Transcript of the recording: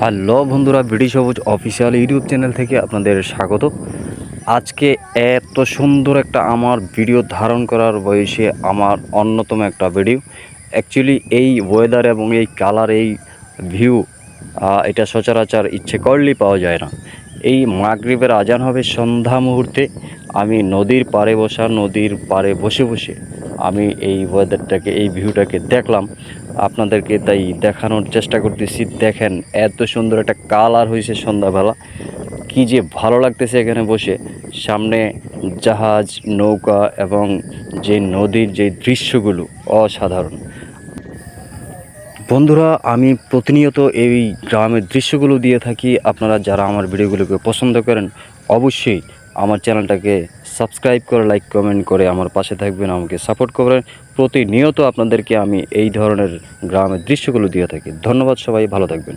Hello বন্ধুরা, BD সবুজ official YouTube channel থেকে আপনাদের স্বাগত। আজকে এত সুন্দর একটা আমার ভিডিও ধারণ করার বয়সে আমার অন্যতম একটা ভিডিও অ্যাকচুয়ালি এই ওয়েদার এবং এই কালার এই ভিউ এটা সচরাচর ইচ্ছে করলেই পাওয়া যায় না। এই মাগরিবের আজান হবে সন্ধ্যা মুহূর্তে। আমি নদীর পাড়ে বসা, নদীর পাড়ে বসে বসে আমি এই ওয়েদারটাকে এই ভিউটাকে দেখলাম। আপনাদেরকে তাই দেখানোর চেষ্টা করতেছি। দেখেন, এত সুন্দর একটা কালার হয়েছে সন্ধ্যাবেলা। কি যে ভালো লাগতেছে এখানে বসে। সামনে জাহাজ, নৌকা এবং যে নদীর যে দৃশ্যগুলো, অসাধারণ। বন্ধুরা, আমি প্রতিনিয়ত এই গ্রামের দৃশ্যগুলো দিয়ে থাকি। আপনারা যারা আমার ভিডিওগুলোকে পছন্দ করেন, অবশ্যই আমার চ্যানেলটাকে সাবস্ক্রাইব করে লাইক কমেন্ট করে আমার পাশে থাকবেন, আমাকে সাপোর্ট করবেন। প্রতিনিয়ত আপনাদেরকে আমি এই ধরনের গ্রামের দৃশ্যগুলো দিয়ে থাকি। ধন্যবাদ সবাই, ভালো থাকবেন।